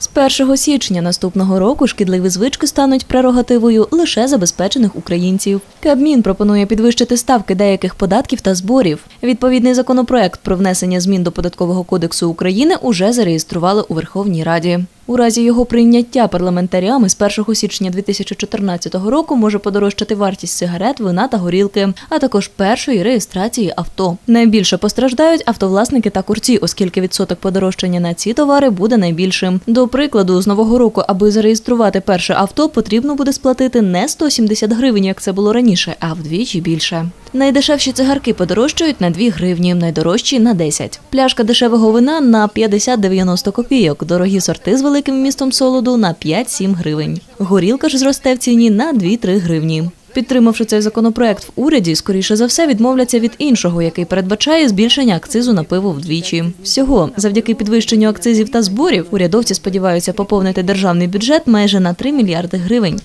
З 1 січня наступного року шкідливі звички стануть прерогативою лише забезпечених українців. Кабмін пропонує підвищити ставки деяких податків та зборів. Відповідний законопроект про внесення змін до податкового кодексу України уже зареєстрували у Верховній Раді. У разі його прийняття парламентарями з 1 січня 2014 року може подорожчати вартість сигарет, вина та горілки, а також першої реєстрації авто. Найбільше постраждають автовласники та курці, оскільки відсоток подорожчання на ці товари буде найбільшим. До прикладу, з нового року, аби зареєструвати перше авто, потрібно буде сплатити не 170 гривень, як це було раніше, а вдвічі більше. Найдешевші цигарки подорожчають на 2 гривні, найдорожчі на 10. Пляшка дешевого вина на 50-90 копійок, дорогі сорти з великим вмістом солоду на 5-7 гривень. Горілка ж зросте в ціні на 2-3 гривні. Підтримавши цей законопроект в уряді, скоріше за все відмовляться від іншого, який передбачає збільшення акцизу на пиво вдвічі. Всього завдяки підвищенню акцизів та зборів урядовці сподіваються поповнити державний бюджет майже на 3 мільярди гривень.